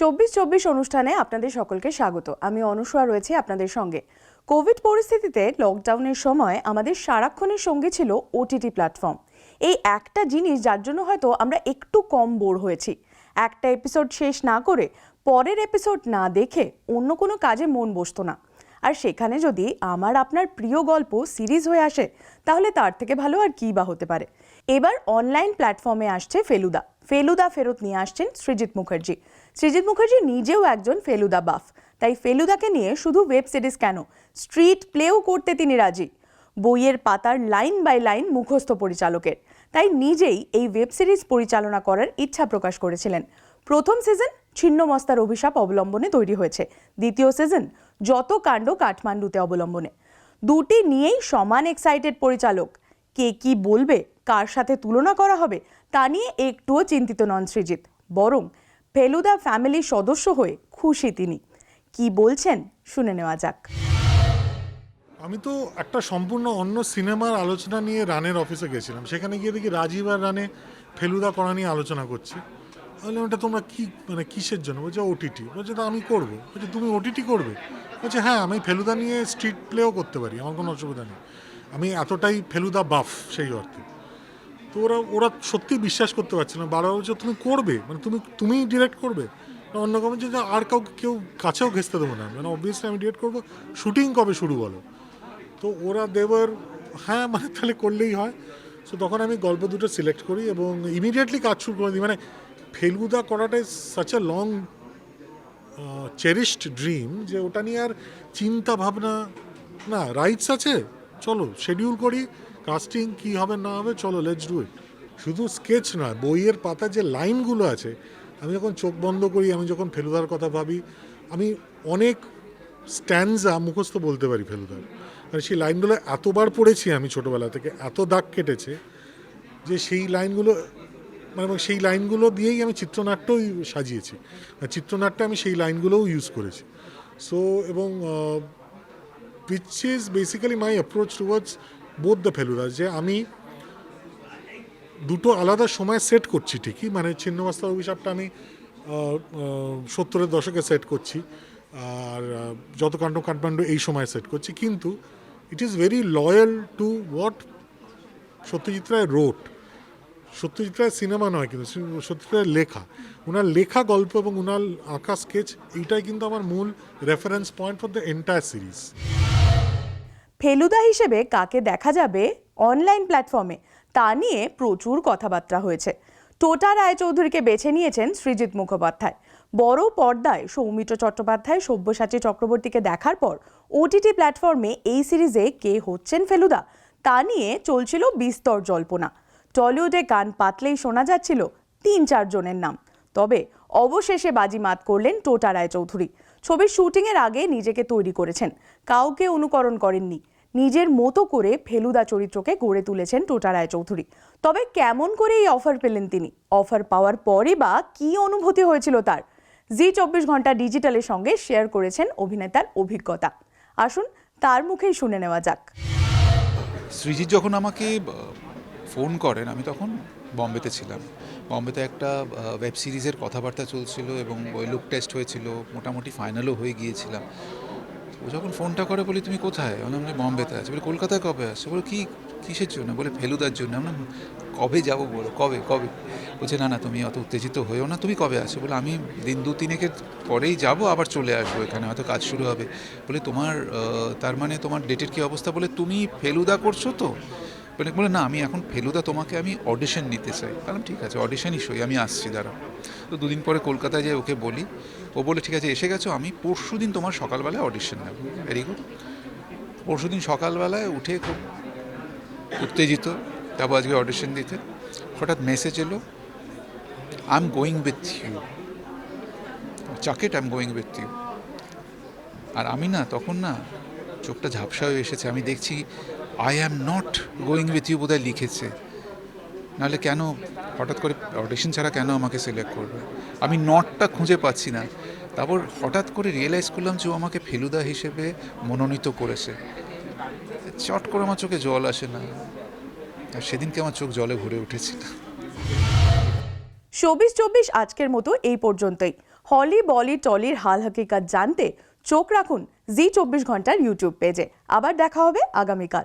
চব্বিশ চব্বিশ অনুষ্ঠানে আপনাদের সকলকে স্বাগত। আমি অনুসয়া রয়েছি আপনাদের সঙ্গে। কোভিড পরিস্থিতিতে লকডাউনের সময় আমাদের সারাক্ষণের সঙ্গে ছিল ওটিটি প্ল্যাটফর্ম এই একটা জিনিস যার জন্য হয়তো আমরা একটু কম বোর হয়েছি। একটা এপিসোড শেষ না করে পরের এপিসোড না দেখে অন্য কোনো কাজে মন বসতো না। আর সেখানে যদি আমার আপনার প্রিয় গল্প সিরিজ হয়ে আসে, তাহলে তার থেকে ভালো আর কী বা হতে পারে? এবার অনলাইন প্ল্যাটফর্মে আসছে ফেলুদা। ফেলুদা ফেরত নিয়ে আসছেন সৃজিত মুখার্জি। সৃজিত মুখার্জি নিজেও একজন ফেলুদা বাফ। তাই ফেলুদাকে নিয়ে শুধু ওয়েব সিরিজ কেন স্ট্রিট প্লেও করতে তিনি রাজি। বইয়ের পাতার লাইন বাই লাইন মুখস্থ পরিচালকের। তাই নিজেই এই ওয়েব সিরিজ পরিচালনা করার ইচ্ছা প্রকাশ করেছিলেন। প্রথম সিজন ছিন্নমস্তার অভিশাপ অবলম্বনে তৈরি হয়েছে। দ্বিতীয় সিজন যত কাণ্ড কাঠমান্ডুতে অবলম্বনে। দুটি নিয়েই সমান এক্সাইটেড পরিচালক। কে কি বলবে, কার সাথে তুলনা করা হবে, তা নিয়ে একটুও চিন্তিত নন সৃজিত। বরং ফেলুদা ফ্যামিলির সদস্য হয়ে খুশি তিনি। কি বলছেন? শুনে নেওয়া যাক। আমি তো একটা সম্পূর্ণ অন্য সিনেমার আলোচনা নিয়ে রানের অফিসে গেছিলাম। সেখানে গিয়ে দেখি রাজীব আর রানে ফেলুদা করা নিয়ে আলোচনা করছে। বললাম, এটা তোমরা কি মানে কিসের জন্য? বলছে, ওটিটি। বলছে, তো আমি করব। বলছে, তুমি ওটিটি করবে? বলছে হ্যাঁ আমি ফেলুদা নিয়ে স্ট্রিট প্লেও করতে পারি, আমার কোনো অসুবিধা নেই। আমি এতটাই ফেলুদা বাফ সেই অর্থে। তো ওরা ওরা সত্যি বিশ্বাস করতে পারছে না। বারবার বলছে, তুমি করবে? মানে তুমি তুমিই ডিরেক্ট করবে? অন্য কাউকে যে, আর কাউকে কেউ কাছেও ঘেসতে দেবো না। মানে অবভিয়াসলি আমি ডিরেক্ট করব। শুটিং কবে শুরু বলো? তো ওরা দেবার হ্যাঁ মানে তাহলে করলেই হয়। সো তখন আমি গল্প দুটো সিলেক্ট করি এবং ইমিডিয়েটলি কাজ শুরু করে দিই। মানে ফেলুদা করাটাই such a long cherished dream যে ওটা নিয়ে আর চিন্তা ভাবনা, না রাইটস আছে। চলো শিডিউল করি। কাস্টিং কি হবে, না হবে, চলো লেটস ডু ইট শুধু স্কেচ নয়, বইয়ের পাতা যে লাইনগুলো আছে, আমি যখন চোখ বন্ধ করি, আমি যখন ফেলুদার কথা ভাবি, আমি অনেক স্ট্যান্ডা মুখস্থ বলতে পারি ফেলুদার। মানে সেই লাইনগুলো এতবার পড়েছি আমি ছোটোবেলা থেকে, এত দাগ কেটেছে, যে সেই লাইনগুলো মানে সেই লাইনগুলো দিয়েই আমি চিত্রনাট্যই সাজিয়েছি। চিত্রনাট্যে আমি সেই লাইনগুলোও ইউজ করেছি। সো এবং which is basically my approach towards both the Feludas যে আমি দুটো আলাদা সময় সেট করছি ঠিকই মানে ছিন্নমাস্তার অভিশাপটা আমি সত্তরের দশকে সেট করছি, আর যত কাণ্ড কাঠমান্ডু এই সময় সেট করছি, কিন্তু it is very loyal to what Satyajit Ray wrote Satyajit Ray cinema নয় কিন্তু, সত্যজিৎ রায়ের লেখা। ওনার লেখা গল্প এবং ওনার আঁকা স্কেচ এইটাই কিন্তু আমার মূল reference point for the entire series Feluda হিসেবে কাকে দেখা যাবে অনলাইন প্ল্যাটফর্মে, তা নিয়ে প্রচুর কথাবার্তা হয়েছে। টোটা রায়চৌধুরীকে বেছে নিয়েছেন সৃজিত মুখোপাধ্যায়। বড় পর্দায় সৌমিত্র চট্টোপাধ্যায়, সব্যসাচী চক্রবর্তীকে দেখার পর ওটিটি প্ল্যাটফর্মে এই সিরিজে কে হচ্ছেন ফেলুদা? তা নিয়ে চলছিল বিস্তর জল্পনা। টলিউডে গান পাতলেই শোনা যাচ্ছিল তিন চারজনের নাম। তবে অবশেষে বাজিমাত করলেন টোটা রায়চৌধুরী। ছবির শুটিংয়ের আগে নিজেকে তৈরি করেছেন। কাউকে অনুকরণ করেননি। নিজের মতো করে ফেলুদা চরিত্রকে গড়ে তুলেছেন টোটা রায়চৌধুরী। তবে কেমন করে এই অফার পেলেন তিনি? অফার পাওয়ার পরে বা কি অনুভূতি হয়েছিল তার? জি চব্বিশ ঘণ্টা ডিজিটালের সঙ্গে শেয়ার করেছেন অভিনেতার অভিজ্ঞতা। আসুন তার মুখেই শুনে নেওয়া যাক। সৃজিৎ যখন আমাকে ফোন করেন, আমি তখন বম্বেতে ছিলাম। বম্বেতে একটা ওয়েব সিরিজের কথাবার্তা চলছিল এবং ওই লুক টেস্ট হয়েছিল, মোটামুটি ফাইনালও হয়ে গিয়েছিলাম। ও যখন ফোনটা করে বলি, তুমি কোথায়? মানে আমি বম্বেতে আছি। বলে, কলকাতায় কবে আসছে? বলে, কী কিসের জন্য? বলে, ফেলুদার জন্য। আমরা কবে যাব বলো? কবে? কবে? বলছে, না না, তুমি অত উত্তেজিত হয়েও না। তুমি কবে আসো? বলে, আমি দিন দু তিনেকের পরেই যাব, আবার চলে আসব এখানে। হয়তো কাজ শুরু হবে। বলে, তোমার তার মানে তোমার ডেটের কী অবস্থা? বলে, তুমি ফেলুদা করছ তো? বলে বলে, না, আমি এখন ফেলুদা তোমাকে আমি অডিশন নিতে চাই। বললাম, ঠিক আছে অডিশনই সই, আমি আসছি দাঁড়া তো দুদিন পরে কলকাতায় যাই ওকে বলি, ও বলে, ঠিক আছে, এসে গেছো, আমি পরশু দিন তোমার সকালবেলায় অডিশন নেব। ভেরি গুড পরশু দিন সকালবেলায় উঠে খুব উত্তেজিত, যাব আজকে অডিশন দিতে। হঠাৎ মেসেজ এলো I am going with you চাকেট I am going with you আর আমি না, তখন না চোখটা ঝাপসা হয়ে এসেছে। আমি দেখছি I am not going with you বোধহয় লিখেছে। নাহলে কেন, হঠাৎ করে অডিশন ছাড়া কেন আমাকে সিলেক্ট করবে? আমি নটটা খুঁজে পাচ্ছি না। তারপর হঠাৎ করে রিয়েলাইজ করলাম যে ও আমাকে ফেলুদা হিসেবে মনোনীত করেছে। চট করে আমার চোখে জল আসে না। আর সেদিনকে আমার চোখ জলে ভরে উঠেছিল চব্বিশ চব্বিশ আজকের মতো এই পর্যন্তই। হলি বলি টলির হাল হাকিকাত জানতে চোখ রাখুন জি চব্বিশ ঘণ্টার ইউটিউব পেজে। আবার দেখা হবে আগামীকাল।